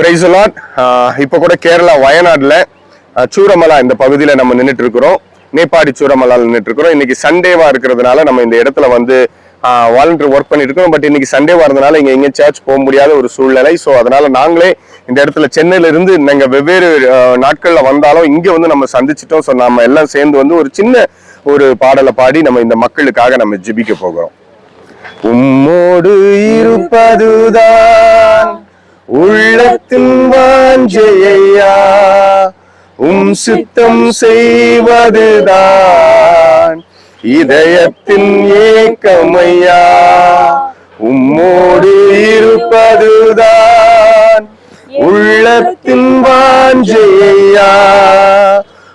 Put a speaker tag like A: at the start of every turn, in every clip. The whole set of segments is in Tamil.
A: பிரைஸ் லாட் இப்போ கூட கேரளா வயநாட்டில் சூரமலா இந்த பகுதியில் நம்ம நின்றுட்டு இருக்கிறோம். நேபாடி சூரமலாவில் நின்றுட்டு இருக்கிறோம். இன்னைக்கு சண்டேவாக இருக்கிறதுனால நம்ம இந்த இடத்துல வந்து வாலண்டியர் ஒர்க் பண்ணிட்டு இருக்கோம் பட் இன்னைக்கு சண்டேவாக இருந்தனால இங்கே எங்கேயும் சர்ச் போக முடியாத ஒரு சூழ்நிலை. ஸோ அதனால நாங்களே இந்த இடத்துல சென்னையிலிருந்து நாங்கள் வெவ்வேறு நாட்களில் வந்தாலும் இங்கே வந்து நம்ம சந்திச்சிட்டோம். ஸோ நம்ம எல்லாம் சேர்ந்து வந்து ஒரு சின்ன ஒரு பாடலை பாடி நம்ம இந்த மக்களுக்காக நம்ம ஜிபிக்க போகிறோம். உம்மோடு இருப்பதுதான். உள்ளத்தின் வாஞ்சையா உம் சித்தம் செய்வதுதான். இதயத்தின் ஏக்கமையா உம்மோடு இருப்பதுதான். உள்ளத்தின் வாஞ்சையா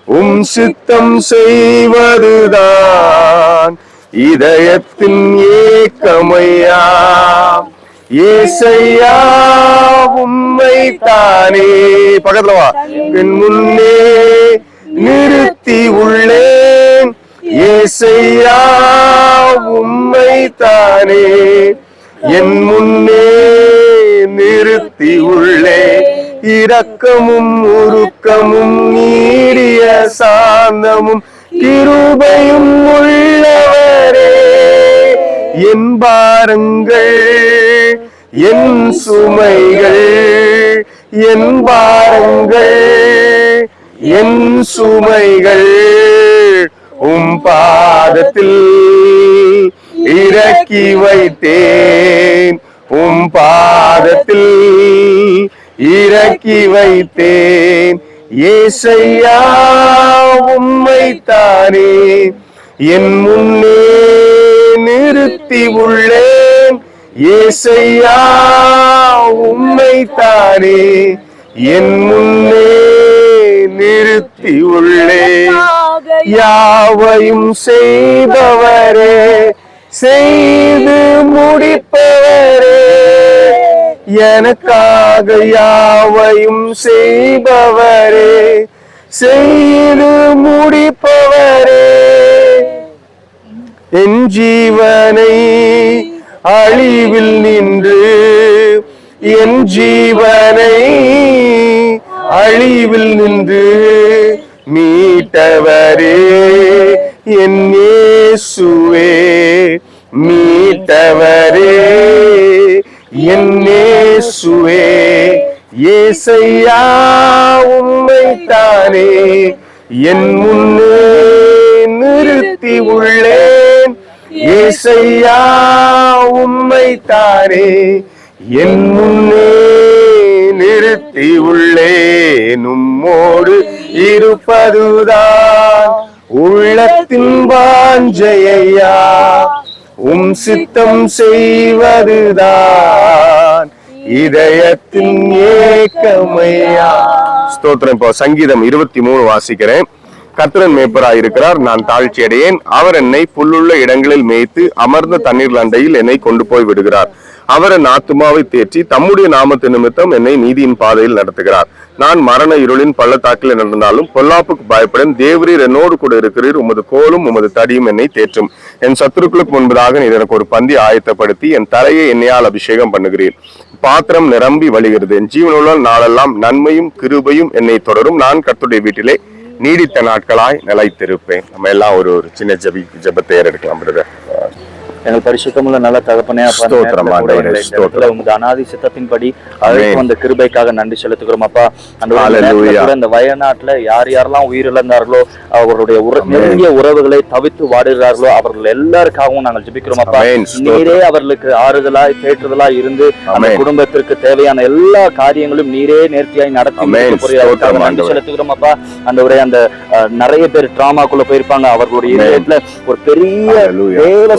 A: உம் சித்தம் செய்வதுதான். இதயத்தின் ஏக்கமையா. ஏசையா உம்மை தானே பக்கத்துல வா என் முன்னே நிறுத்தி உள்ளேன். ஏசையா உம்மை தானே என் முன்னே நிறுத்தி உள்ளே இரக்கமும் உருக்கமும் நீடிய சாந்தமும் கிருபையும் உள்ளவரே. என் பாருங்கள் என் சுமைகள் என் பாரங்கள் என் சுமைகள் உம் பாதத்தில் இறக்கி வைத்தேன். உம் பாதத்தில் இறக்கி வைத்தேன். ஏசையா உம்மை தானே என் முன்னே நிறுத்தி உள்ளே ஏசையா உம்மை தானே என் முன்னே நிறுத்தி உள்ளே. யாவையும் செய்பவரே செய்து முடிப்பவரே. எனக்காக யாவையும் செய்பவரே செய்து முடிப்பவரே. என் ஜீவனை அழிவில் நின்று என் ஜீவனை அழிவில் நின்று மீட்டவரே என் இயேசுவே மீட்டவரே என் இயேசுவே. ஏசையா உம்மை தானே என் முன்னே நிறுத்தி உள்ளேன். ஏசையா உம்மை தாரே என் முன்னே நிறுத்தி உள்ளே உம்மோடு இருப்பதுதான் உள்ளத்தின் வாஞ்சையா. உம் சித்தம் செய்வதுதான் இதயத்தின் ஏக்கமையா. ஸ்தோத்திரம். இப்போ சங்கீதம் இருபத்தி மூணு வாசிக்கிறேன். கர்த்தரன் மேய்ப்பராய் இருக்கிறார் நான் தாழ்ச்சி அடையேன். அவர் என்னை புல்லுள்ள இடங்களில் மேய்த்து அமர்ந்த தண்ணீர் லண்டையில் என்னை கொண்டு போய் விடுகிறார். அவர் ஆத்துமாவை தேற்றி தம்முடைய நாமத்து நிமித்தம் என்னை நீதியின் பாதையில் நடத்துகிறார். நான் மரண இருளின் பள்ளத்தாக்கில் நடந்தாலும் பொல்லாப்புக்கு பயப்படும் தேவரீர் என்னோடு கூட இருக்கிறீர். உமது கோலும் உமது தடியும் என்னை தேற்றும். என் சத்துருக்களுக்கு முன்பதாக நீர் எனக்கு ஒரு பந்தி ஆயத்தப்படுத்தி என் தலையை என்னையால் அபிஷேகம் பண்ணுகிறீர். பாத்திரம் நிரம்பி வழிகிறது. என் ஜீவனுள்ள நாளெல்லாம் நன்மையும் கிருபையும் என்னை தொடரும். நான் கர்த்தருடைய வீட்டிலே நீடித்த நாட்களாய் நிலைத்திருப்பேன். நம்ம எல்லாம் ஒரு ஒரு சின்ன ஜபி ஜபத்தை ஏறெடுக்கலாம் பிரதர்
B: எங்கள் பரிசுத்தமுள்ள நல்ல தகப்பனே அப்பா, உமது அனாதி சித்தத்தின்படி அழைத்து வந்த கிருபைக்காக நன்றி செலுத்துகிறோம் அப்பா. அந்த வயநாட்டுல யார் யாரெல்லாம் உயிரிழந்தார்களோ அவர்களுடைய நெருங்கிய உறவுகளை தவித்து வாடுகிறார்களோ அவர்கள் எல்லாருக்காகவும் நாங்கள் ஜெபிக்கிறோம் அப்பா. நீரே அவர்களுக்கு ஆறுதலாய் தேற்றுதலாய் இருந்து அந்த. குடும்பத்திற்கு தேவையான எல்லா காரியங்களும் நீரே நேர்த்தியாய் நடத்தி நன்றி. செலுத்துகிறோம் அப்பா. அந்த ஒரே அந்த நிறைய பேர் டிராமாக்குள்ள போயிருப்பாங்க அவர்களுடைய ஒரு பெரிய
A: Hallelujah.
B: தேவ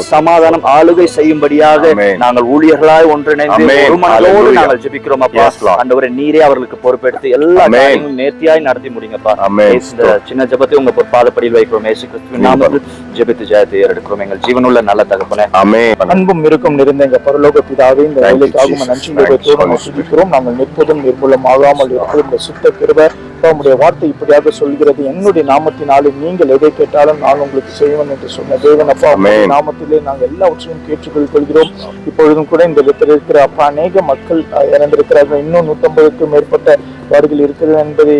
B: சமாதானம் ஆளுகை செய்யும்படியாக. நாங்கள் ஊழியர்களாய் ஒன்றிணைந்து
A: Hallelujah.
B: நாங்கள் ஜெபிக்கிறோம் அப்பா. ஆண்டவரே நீரே அவர்களுக்கு பொறுப்பெடுத்து எல்லா. காரியங்களும் நேர்த்தியாய் நடத்தி முடிங்கப்பா. இந்த சின்ன ஜெபத்தை உங்க பாதப்படியில் வைக்கிறோம் இயேசு கிறிஸ்துவின் நாமத்தில் ஜெபித்து ஜெயத்தை ஏறெடுக்கிறோம் எங்கள் ஜீவனுள்ள நல்ல தகப்பனே
A: அமே
C: அன்பும் இருக்கும் நிறைந்த எங்க பரலோக பிதாவே இந்த
A: Thank you,
C: வேலைக்காக
A: Jesus.
C: நன்றி நாங்கள் நிற்பதும் நிர்மூலமாகாமல் இருப்பதும் இந்த சுத்த கிருப உங்களுடைய வார்த்தை இப்படியாக சொல்கிறது என்னுடைய நாமத்தினாலே நீங்கள் எதை கேட்டாலும் நான் உங்களுக்கு செய்வேன் என்று சொன்ன தேவன். அப்பா உம்முடைய. நாமத்திலே நாங்கள் எல்லாவற்றையும் கேட்டுக்கொள் கொள்கிறோம் இப்பொழுதும் கூட இந்த இடத்தில் இருக்கிற அப்பா அநேக மக்கள் இறந்திருக்கிறார்கள். இன்னும் நூத்தம்பதுக்கும் மேற்பட்ட வார்டுகள் இருக்கிறது என்பதை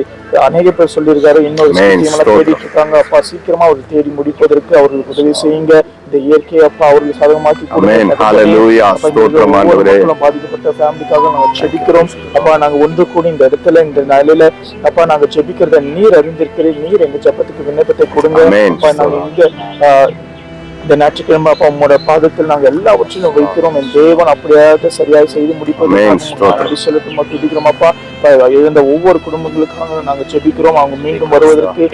C: அநேக பேர் சொல்லியிருக்காரு. இன்னொரு. தேடிட்டு இருக்காங்க. அப்பா சீக்கிரமா அவர் தேடி முடிப்பதற்கு அவர்களுக்கு உதவி செய்யுங்க. இந்த இயற்கையை அப்பா
A: ஆண்டவரே.
C: மக்களும் பாதிக்கப்பட்ட ஃபேமிலிக்காக நாங்க ஜெபிக்கிறோம் அப்பா நாங்க ஒன்று கூடி இந்த இடத்துல இந்த நிலையில அப்பா நாங்க ஜெபிக்கிறத நீர் அறிந்திருக்கிறேன் நீர் எங்க ஜெபத்துக்கு விண்ணப்பத்தை கொடுங்க. அப்பா நாங்க இங்க இந்த ஞாயிற்றுக்கிழமை அப்பா உங்களோட பாதத்தில் நாங்க எல்லாவற்றையும் வைக்கிறோம். என் தேவன் அப்படியாக சரியாக செய்து
A: ஸ்தோத்திரம்.
C: செலுத்தும் அப்பா. அப்பா, எழுந்த ஒவ்வொரு குடும்பங்களுக்காக நாங்க ஜெபிக்கிறோம் அவங்க மீண்டும் வருவதற்கு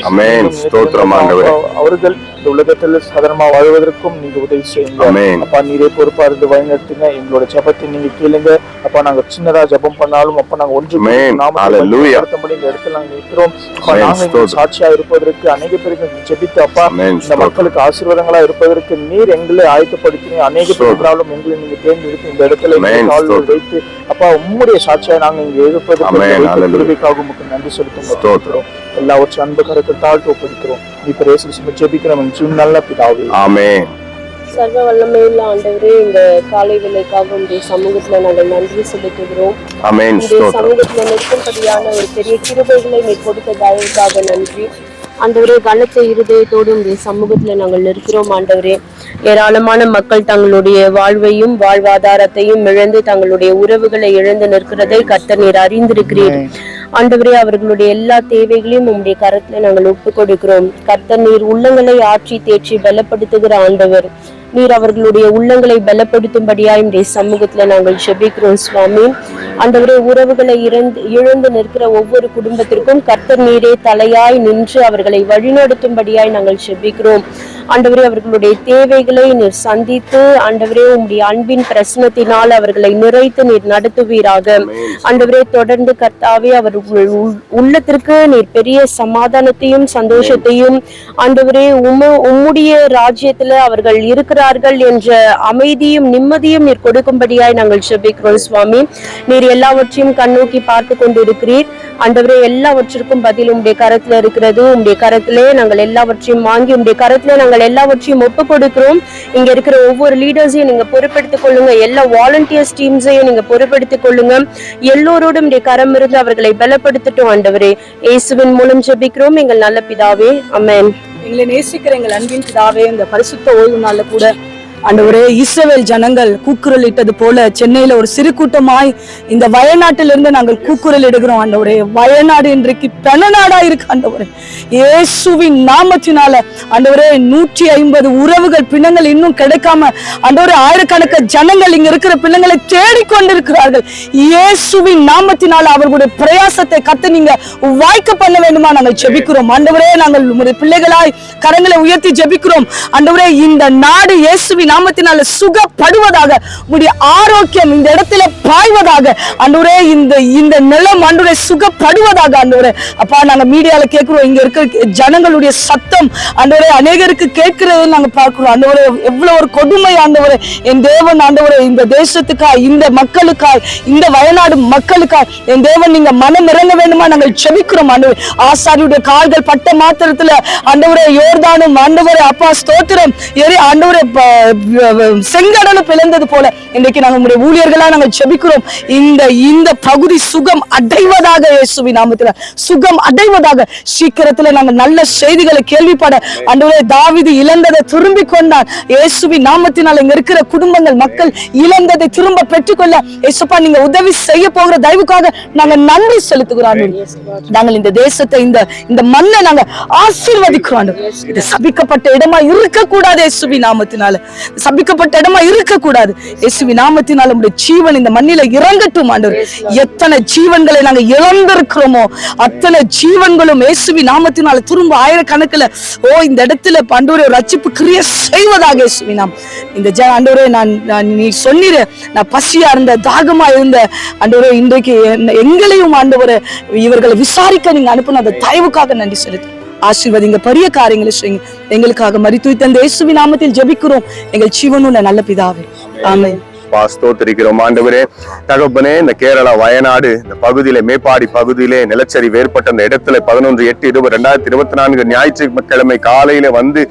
C: அவர்கள் இந்த உலகத்தில் சாதாரணமா வாழ்வதற்கும் நீங்க உதவி செய்யுங்க அப்பா நீரே பொறுப்பா இருந்து வழிநடத்துங்க எங்களோட ஜெபத்தை நீங்க கேளுங்க அப்பா நாங்க சின்னதா ஜெபம் பண்ணாலும் அப்பா நாங்க ஒன்று கூடி
A: Amen.
C: நாமத்தை
A: Hallelujah.
C: பயன்படுத்தும்படி இந்த இடத்துல நாங்க இருக்கிறோம். நாங்க. சாட்சியா இருப்பதற்கு அநேக பேருக்கு ஜெபித்து அப்பா இந்த. மக்களுக்கு ஆசீர்வாதங்களா இருப்பதற்கு நீர் எங்களை ஆயத்தப்படுத்தினீங்க அநேக. பேர்களாலும் எங்களை நீங்க தேர்ந்தெடுத்து இந்த இடத்துல. வைத்து அப்பா உம்முடைய சாட்சியா நாங்க இங்க இருப்பதற்கு உமக்கு நன்றி செலுத்தும். எல்லாவற்றும் அன்பு தாழ்த்து ஒப்படைக்கிறோம். இப்ப ரேசு நல்ல பிதாவே.
A: ஆமென்.
D: சர்வ வல்லமையுள்ள ஆண்டவரே இந்த காலை வேலைக்காக உடைய சமூகத்துல நாங்கள் நன்றி செலுத்துகிறோம்.
A: ஆமென்.
D: உடைய
A: ஸ்தோத்திரம்.
D: சமூகத்துல நிற்கும்படியான ஒரு பெரிய கிருபைகளை நீ கொடுத்த தயவுக்காக நன்றி. ஆண்டவரே கனத்த இருதயத்தோடு உடைய சமூகத்துல நாங்கள் நிற்கிறோம் ஆண்டவரே. ஏராளமான மக்கள் தங்களுடைய வாழ்வையும் வாழ்வாதாரத்தையும் இழந்து தங்களுடைய உறவுகளை இழந்து நிற்கிறதை கர்த்தர் நீர் அறிந்திருக்கிறீர். ஆண்டவரே அவர்களுடைய எல்லா தேவைகளையும் உம்முடைய கரத்துல நாங்கள் ஒப்பு கொடுக்கிறோம் கர்த்தர் நீர் உள்ளங்களை ஆற்றி தேற்றி பலப்படுத்துகிற ஆண்டவர். நீர் அவர்களுடைய உள்ளங்களை பலப்படுத்தும்படியாய் இந்த சமூகத்துல நாங்கள் ஜெபிக்கிறோம் சுவாமி. ஆண்டவரே உறவுகளை இறந்து இழந்து நிற்கிற ஒவ்வொரு குடும்பத்திற்கும் கர்த்தர் நீரே தலையாய் நின்று அவர்களை வழிநடத்தும்படியாய் நாங்கள் ஜெபிக்கிறோம். ஆண்டவரே அவர்களுடைய தேவைகளை நீர் சந்தித்து ஆண்டவரே உம்முடைய அன்பின் பிரசனத்தினால் அவர்களை நிறைத்து நீர் நடத்துவீராக. ஆண்டவரே தொடர்ந்து கர்த்தாவே உள்- உள்ளத்திற்கு நீர் பெரிய சமாதானத்தையும் சந்தோஷத்தையும் ஆண்டவரே உம உம்முடைய ராஜ்யத்துல அவர்கள் இருக்கிறார்கள் என்ற அமைதியும் நிம்மதியும் நீர் கொடுக்கும்படியாய் நாங்கள் ஜெபிக்கிறோம் சுவாமி. நீர் எல்லாவற்றையும் கண்ணோக்கி பார்த்து கொண்டிருக்கிறீர். ஆண்டவரே எல்லாவற்றிற்கும் பதில் உம்முடைய கரத்துல இருக்கிறது. உம்முடைய கரத்திலே நாங்கள் எல்லாவற்றையும் வாங்கி உம்முடைய கரத்திலே நாங்கள் எல்லாவற்றையும் ஒப்பு கொடுக்கிறோம். இங்க இருக்கிற ஒவ்வொரு லீடர்ஸையும் நீங்க பொறுப்படுத்திக் கொள்ளுங்க. எல்லா வாலண்டியர்ஸ் டீம்ஸையும் நீங்க பொறுப்படுத்திக் கொள்ளுங்க. எல்லோரோடும் கரம் இருந்து அவர்களை பலப்படுத்தட்டும் ஆண்டவரே. இயேசுவின் மூலம் ஜெபிக்கிறோம். எங்கள் நல்ல பிதாவே அமேன்
E: எங்களை நேசிக்கிற எங்கள் அன்பின் பிதாவே இந்த பரிசுத்த ஓய்வு நாளில் கூட ஆண்டவரே இஸ்ரவேல் ஜனங்கள் கூக்குரல் இட்டது போல சென்னையில ஒரு சிறு கூட்டமாய் இந்த வயநாட்டிலிருந்து நாங்கள் கூக்குரல் இடுகிறோம். ஆண்டவரே வயநாடு இன்றைக்கு பெணநாடா இருக்கு ஆண்டவரே இயேசுவின் நாமத்தினால ஆண்டவரே நூற்றி ஐம்பது உறவுகள் பிணங்கள் இன்னும் கிடைக்காம ஆண்டவரே ஆயிரக்கணக்க ஜனங்கள் இங்க இருக்கிற பிணங்களை தேடிக்கொண்டிருக்கிறார்கள். இயேசுவின் நாமத்தினால அவர்களுடைய பிரயாசத்தை கத்து நீங்க வாய்க்க பண்ண வேண்டுமா நாங்கள் ஜெபிக்கிறோம். ஆண்டவரே நாங்கள் உங்களுடைய பிள்ளைகளாய் கரங்களை உயர்த்தி ஜெபிக்கிறோம். ஆண்டவரே இந்த நாடு இயேசுவின் நாமத்தினால சுகப்படுவதாக உடைய ஆரோக்கியம் இந்த இடத்துல பாய்வதாக அன்றுரே இந்த இந்த நிலம் அன்றுரே சுகப்படுவதாக அன்றுரே அப்பா நாங்க மீடியால கேட்கிறோம் இங்க இருக்கிற ஜனங்களுடைய சத்தம் ஆண்டவரே அநேகருக்கு கேட்கிறது நாங்க பார்க்கிறோம். அன்றுவரே எவ்வளவு ஒரு கொடுமை ஆண்டவரே என் தேவன் ஆண்டவரே இந்த தேசத்துக்காய் இந்த மக்களுக்காய் இந்த வயநாடு மக்களுக்காய் என் தேவன் நீங்க மனம் இறங்க வேண்டுமா? நாங்கள் செபிக்கிறோம் ஆண்டவர் ஆசாரியுடைய கால்கள் பட்ட மாத்திரத்துல ஆண்டவரே யோர்தானும் ஆண்டவரே அப்பா ஸ்தோத்திரம். எரி ஆண்டவரே ப- பிளந்தது போல இன்றைக்கு நாங்கள் உங்களுடைய ஊழியர்களா நாங்கள் செபிக்கிறோம் இந்த இந்த பகுதி சுகம் அடைவதாக இயேசுவி நாமத்தில் சுகம் அடைவதாக சீக்கிரத்துல நாங்கள் நல்ல செய்திகளை கேள்விப்பட ஆண்டவரே தாவிது இழந்ததை திரும்பி கொண்டான் இயேசுவி நாமத்தினால் இங்க இருக்கிற குடும்பங்கள் மக்கள் இழந்ததை திரும்ப பெற்றுக்கொள்ள இயேசுப்பா நீங்க உதவி செய்ய போகிற தயவுக்காக நாங்க நன்றி செலுத்துகிறோம். நாங்கள் இந்த தேசத்தை இந்த இந்த மண்ணை நாங்க ஆசீர்வதிக்கிறோம். இது சபிக்கப்பட்ட இடமா இருக்க கூடாது இயேசுவி நாமத்தினால. சபிக்கப்பட்ட இடமா இருக்க கூடாது இயேசுவி நாமத்தினால உங்களுடைய ஜீவன் இந்த மண்ணில இறங்கட்டும் ஆண்டவர். எத்தனை ஜீவன்களை நாங்க இழந்திருக்கிறோமோ அத்தனை ஜீவன்களும் இயேசுவி நாமத்தினால திரும்ப ஆயிரக்கணக்கில் ஓ இந்த இடத்துல ஆண்டவரே ஒரு ரட்சிப்பு கிரிய செய்வதாக இயேசுவி நாம். இந்த ஜ ஆண்டவரே நான் நான் நீ சொன்னிரு நான் பசியா இருந்த தாகமா இருந்த ஆண்டவரே இன்றைக்கு எங்களையும் ஆண்டவரே இவர்களை விசாரிக்க நீங்க அனுப்புன அந்த தயவுக்காக நன்றி செலுத்து ஆசீர்வதிங்க. பெரிய காரியங்களை செய்யுங்க. எங்களுக்காக மரித்து தந்த இயேசுவின் நாமத்தில் ஜெபிக்கிறோம். எங்கள் ஜீவனுள்ள நல்ல பிதாவே. ஆமென்.
A: பா ஸ்தோத்திரிக்கிறோம். ஆண்டவரே தகப்பனே இந்த கேரளா வயநாடு இந்த பகுதியிலே மேப்பாடி பகுதியிலே நிலச்சரிவு ஏற்பட்ட அந்த இடத்துல பதினொன்று எட்டு இருபது ரெண்டாயிரத்தி இருபத்தி நான்கு ஞாயிற்றுக்கிழமை காலையில வந்து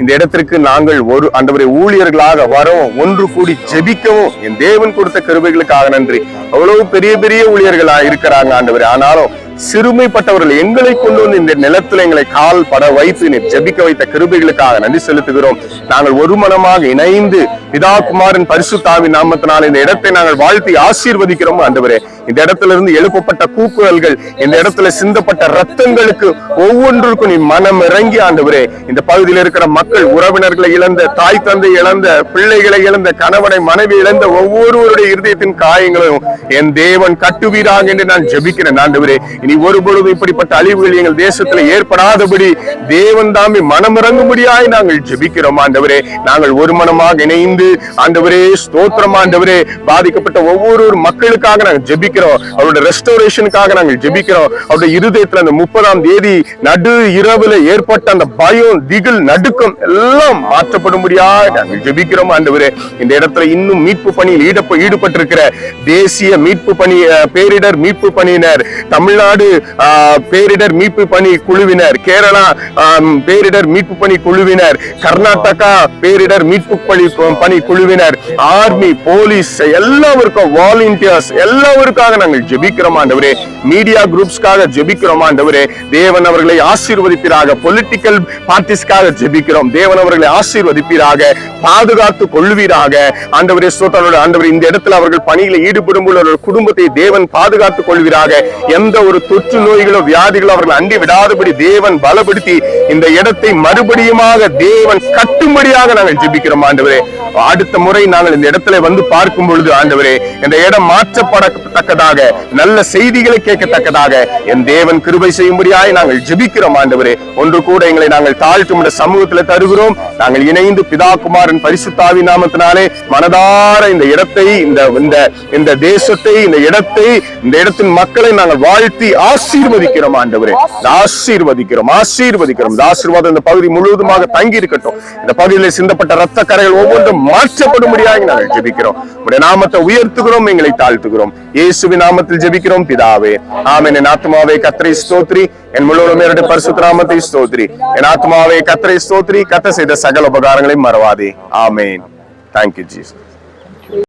A: இந்த இடத்திற்கு நாங்கள் ஒரு ஆண்டவரை ஊழியர்களாக வரவும் ஒன்று கூடி ஜெபிக்கவும். என் தேவன் கொடுத்த கிருபைகளுக்காக நன்றி. அவ்வளவு பெரிய பெரிய ஊழியர்களா இருக்கிறாங்க ஆண்டவரே. ஆனாலும் சிறுமைப்பட்டவர்கள் எங்களை கொண்டு வந்து இந்த நிலத்துல எங்களை கால் பட வைத்து நீர் ஜபிக்க வைத்த கிருபைகளுக்காக நன்றி செலுத்துகிறோம். நாங்கள் ஒரு மனமாக இணைந்து பிதா குமாரன் பரிசுத்தாவின் நாமத்தினால் இந்த இடத்தை நாங்கள் வாழ்த்தி ஆசீர்வதிக்கிறோம் ஆண்டவரே. இந்த இடத்துல இருந்து எழுப்பப்பட்ட கூக்குரல்கள் இந்த இடத்துல சிந்தப்பட்ட ரத்தங்களுக்கு ஒவ்வொன்றுக்கும் நீ மனம் இறங்கி ஆண்டவரே இந்த பகுதியில் இருக்கிற மக்கள் உறவினர்களை இழந்த தாய் தந்தை இழந்த பிள்ளைகளை இழந்த கணவனை மனைவி இழந்த ஒவ்வொருவருடைய இருதயத்தின் காயங்களையும் என் தேவன் கட்டுவீராக என்று நான் ஜெபிக்கிறேன் ஆண்டவரே. இனி ஒருபொழுதும் இப்படிப்பட்ட அழிவுகள் எங்கள் தேசத்துல ஏற்படாதபடி தேவன் தாமே மனமிறங்கும்படியாய் நாங்கள் ஜெபிக்கிறோம் ஆண்டவரே. நாங்கள் ஒரு மனமாக இணைந்து ஆண்டவரே ஸ்தோத்திரம் ஆண்டவரே. பாதிக்கப்பட்ட ஒவ்வொரு மக்களுக்காக நாங்கள் ஜபிக்க ஜெபிக்கிறோம். அவருடைய ரெஸ்டோரேஷனுக்காக நாங்கள் ஜெபிக்கிறோம். அவருடைய இருதயத்துல அந்த முப்பதாம் தேதி நடு இரவுல ஏற்பட்ட அந்த பயம் திகில் நடுக்கம் எல்லாம் மாற்றப்படும்படியாக நாங்கள் ஜெபிக்கிறோம் ஆண்டவரே. இந்த இடத்துல இன்னும் மீட்பு பணியில் ஈடுப ஈடுபட்டிருக்கிற தேசிய மீட்பு பணி பேரிடர் மீட்பு பணியினர் தமிழ்நாடு பேரிடர் மீட்பு பணி குழுவினர் கேரளா பேரிடர் மீட்பு பணி குழுவினர் கர்நாடகா பேரிடர் மீட்பு பணி பணி குழுவினர் ஆர்மி போலீஸ் எல்லாருக்கும் வாலண்டியர்ஸ் எல்லாருக்கும் எல்லாருக்காக நாங்கள் ஜெபிக்கிறோம் ஆண்டவரே. மீடியா குரூப்ஸ்க்காக ஜெபிக்கிறோம் ஆண்டவரே. தேவன் அவர்களை ஆசீர்வதிப்பீராக. பொலிட்டிக்கல் பார்ட்டிஸ்க்காக ஜெபிக்கிறோம். தேவன் அவர்களை ஆசீர்வதிப்பீராக. பாதுகாத்து கொள்வீராக. ஆண்டவரே ஸ்தோத்திரம் ஆண்டவர் இந்த இடத்துல அவர்கள் பணியில் ஈடுபடும் போது அவர்கள் குடும்பத்தை தேவன் பாதுகாத்துக் கொள்வீராக. எந்த ஒரு தொற்று நோய்களோ வியாதிகளோ அவர்கள் அண்டி விடாதபடி தேவன் பலப்படுத்தி இந்த இடத்தை மறுபடியுமாக தேவன் கட்டும்படியாக நாங்கள் ஜெபிக்கிறோம் ஆண்டவரே. அடுத்த முறை நாங்கள் இந்த இடத்துல வந்து பார்க்கும் பொழுது ஆண்டவரே இந்த இடம் மாற்றப்படத்தக்க கேட்கத்தக்கதாக நல்ல செய்திகளை கேட்கத்தக்கதாக. என் தேவன் கிருபை செய்யும்படியாய் நாங்கள் ஜெபிக்கிறோம் ஆண்டவரே. ஒன்று கூட எங்களை நாங்கள் தாழ்த்தும் சமூகத்துல தருகிறோம். நாங்கள் இணைந்து பிதா குமாரன் பரிசுத்தாவி நாமத்தினாலே மனதார இந்த இடத்தை இந்த இந்த இந்த தேசத்தை இந்த இடத்தை இந்த இடத்தின் மக்களை நாங்கள் வாழ்த்தி ஆசீர்வதிக்கிறோம் ஆண்டவரே. ஆசீர்வதிக்கிறோம் ஆசீர்வதிக்கிறோம். இந்த ஆசீர்வாதம் இந்த பகுதி முழுவதுமாக தங்கி இருக்கட்டும் இந்த பகுதியில் சிந்தப்பட்ட ரத்த கரைகள் ஒவ்வொன்றும் மாற்றப்படும்படியாக நாங்கள் ஜெபிக்கிறோம். உடைய நாமத்தை உயர்த்துகிறோம் எங்களை தாழ்த்துகிறோம். இயேசுவி நாமத்தில் ஜெபிக்கிறோம் பிதாவே ஆமென் என் ஆத்மாவே கத்திரை ஸ்தோத்ரி என் முழுவதும் பரிசுத்த நாமத்தை ஸ்தோத்ரி என் ஆத்மாவே கத்திரை ஸ்தோத்ரி கத்த செய்த சகல உபகாரங்களையும் மறவாதே ஆமேன் தேங்க்யூ ஜீசஸ்